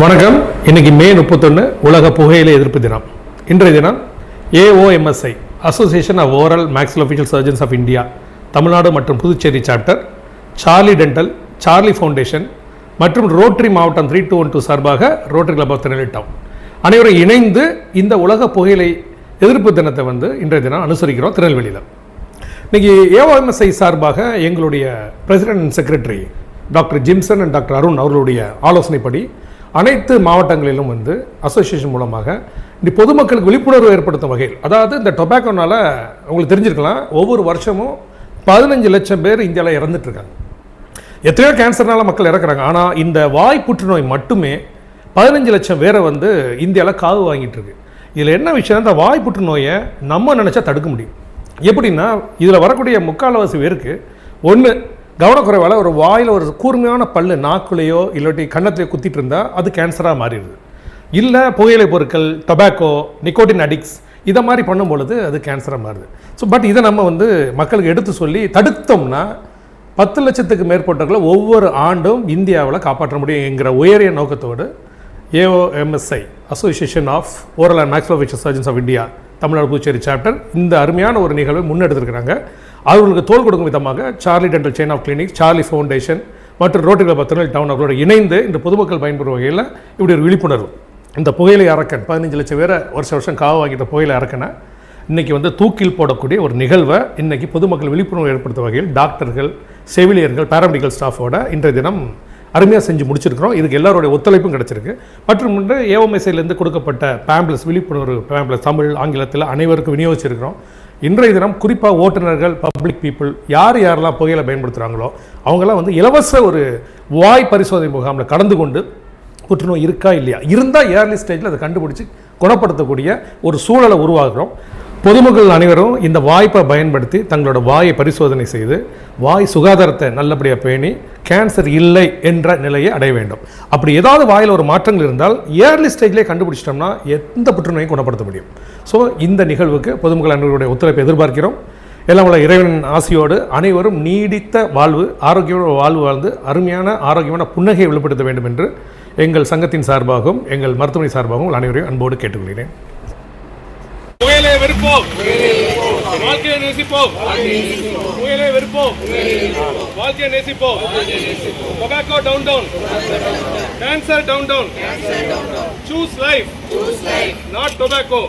வணக்கம். இன்னைக்கு மே முப்பத்தொன்று உலக புகையிலை எதிர்ப்பு தினம். இன்றைய தினம் AOMSI association of oral maxillofacial surgeons of India Tamil Nadu மற்றும் Puducherry chapter Charlie dental Charlie foundation மற்றும் ரோட்டரி மாவட்டம் த்ரீ டூ ஒன் டூ சார்பாக rotary club of Tirunelveli town அனைவரும் இணைந்து இந்த உலக புகையிலை எதிர்ப்பு தினத்தை வந்து இன்றைய தினம் அனுசரிக்கிறோம் திருநெல்வேலியில். இன்றைக்கி ஏஓஎம்எஸ்ஐ சார்பாக எங்களுடைய president and secretary doctor Jimson and doctor Arun அவர்களுடைய ஆலோசனைப்படி அனைத்து மாவட்டங்களிலும் வந்து அசோசியேஷன் மூலமாக இந்த பொதுமக்களுக்கு விழிப்புணர்வு ஏற்படுத்தும் வகையில் அதாவது இந்த டொபாக்கோனால் உங்களுக்கு தெரிஞ்சிருக்கலாம் ஒவ்வொரு வருஷமும் பதினஞ்சு லட்சம் பேர் இந்தியாவில் இறந்துட்டு இருக்காங்க எத்தனையோ கேன்சர்னால மக்கள் இறக்குறாங்க. ஆனால் இந்த வாய் புற்றுநோய் மட்டுமே பதினஞ்சு லட்சம் பேரை வந்து இந்தியாவில் காவு வாங்கிட்டுருக்கு. இதில் என்ன விஷயம் இந்த வாய் புற்றுநோயை நம்ம நினச்சா தடுக்க முடியும். எப்படின்னா இதில் வரக்கூடிய முக்கால்வாசி பேருக்கு ஒன்று கவனக்குறைவால் ஒரு வாயில் ஒரு கூர்மையான பல்லு நாக்குலேயோ இல்லாட்டி கன்னத்திலையோ குத்திட்டு இருந்தால் அது கேன்சராக மாறிடுது. இல்லை புகையிலை பொருட்கள் டொபாக்கோ நிக்கோட்டின் அடிக்ஸ் இதை மாதிரி பண்ணும் பொழுது அது கேன்சராக மாறுது. ஸோ பட் இதை நம்ம வந்து மக்களுக்கு எடுத்து சொல்லி தடுத்தோம்னா பத்து லட்சத்துக்கு மேற்பட்டவர்களை ஒவ்வொரு ஆண்டும் இந்தியாவில் காப்பாற்ற முடியும் என்கிற உயரிய நோக்கத்தோடு AOMSI association of oral and maxillofacial surgeons of India Tamil Nadu Puducherry chapter இந்த அருமையான ஒரு நிகழ்வை முன்னெடுத்திருக்கிறாங்க. அவர்களுக்கு தோல் கொடுக்கும் விதமாக Charlie dental chain of clinic Charlie foundation மற்றும் ரோட்டுகள் பத்திரங்கள் டவுன் அவர்களோட இணைந்து இந்த பொதுமக்கள் பயன்பெறும் வகையில் இப்படி ஒரு விழிப்புணர்வு. இந்த புகையிலை அரக்கன் பதினஞ்சு லட்சம் பேரை வருஷ வருஷம் காவு வாங்கிட்ட புகையிலை அரக்கனை இன்றைக்கி வந்து தூக்கில் போடக்கூடிய ஒரு நிகழ்வை இன்றைக்கி பொதுமக்கள் விழிப்புணர்வு ஏற்படுத்தும் வகையில் டாக்டர்கள் செவிலியர்கள் பேராமெடிக்கல் ஸ்டாஃபோட இன்றைய தினம் அருமையாக செஞ்சு முடிச்சிருக்கிறோம். இதுக்கு எல்லாருடைய ஒத்துழைப்பும் கிடச்சிருக்கு. மற்றும் வந்து கொடுக்கப்பட்ட பேம்ப்ளஸ் விழிப்புணர்வு பேம்ப்ளஸ் தமிழ் ஆங்கிலத்தில் அனைவருக்கும் விநியோகிச்சிருக்கிறோம். இன்றைய தினம் குறிப்பாக ஓட்டுநர்கள் பப்ளிக் பீப்புள் யார் யாரெல்லாம் புகையில பயன்படுத்துகிறாங்களோ அவங்கெல்லாம் வந்து இலவச ஒரு வாய் பரிசோதனை முகாமில் கடந்து கொண்டு புற்றுநோய் இருக்கா இல்லையா? இருந்தால் ஏர்லி ஸ்டேஜில் அதை கண்டுபிடிச்சி குணப்படுத்தக்கூடிய ஒரு சூழலை உருவாகிறோம் பொதுமக்கள் அனைவரும் இந்த வாய்ப்பை பயன்படுத்தி தங்களோட வாயை பரிசோதனை செய்து வாய் சுகாதாரத்தை நல்லபடியாக பேணி கேன்சர் இல்லை என்ற நிலையை அடைய வேண்டும். அப்படி ஏதாவது வாயில் ஒரு மாற்றங்கள் இருந்தால் ஏர்லி ஸ்டேஜ்லேயே கண்டுபிடிச்சிட்டோம்னா எந்த புற்றுநோயும் குணப்படுத்த முடியும். ஸோ இந்த நிகழ்வுக்கு பொதுமக்கள் அனைவருடைய ஒத்துழைப்பை எதிர்பார்க்கிறோம். எல்லாம் உள்ள இறைவனின் ஆசையோடு அனைவரும் நீடித்த வாழ்வு ஆரோக்கியமான வாழ்வு வாழ்ந்து அருமையான ஆரோக்கியமான புன்னகையை வெளிப்படுத்த வேண்டும் என்று எங்கள் சங்கத்தின் சார்பாகவும் எங்கள் மருத்துவமனை சார்பாகவும் அனைவரையும் அன்போடு கேட்டுக்கொள்கிறேன். புயலை வெறுப்போம். வாழ்க்கையை நேசிப்போம். புயலை வெறுப்போம். வாழ்க்கையை நேசிப்போம். Tobacco down down cancer down down choose life not tobacco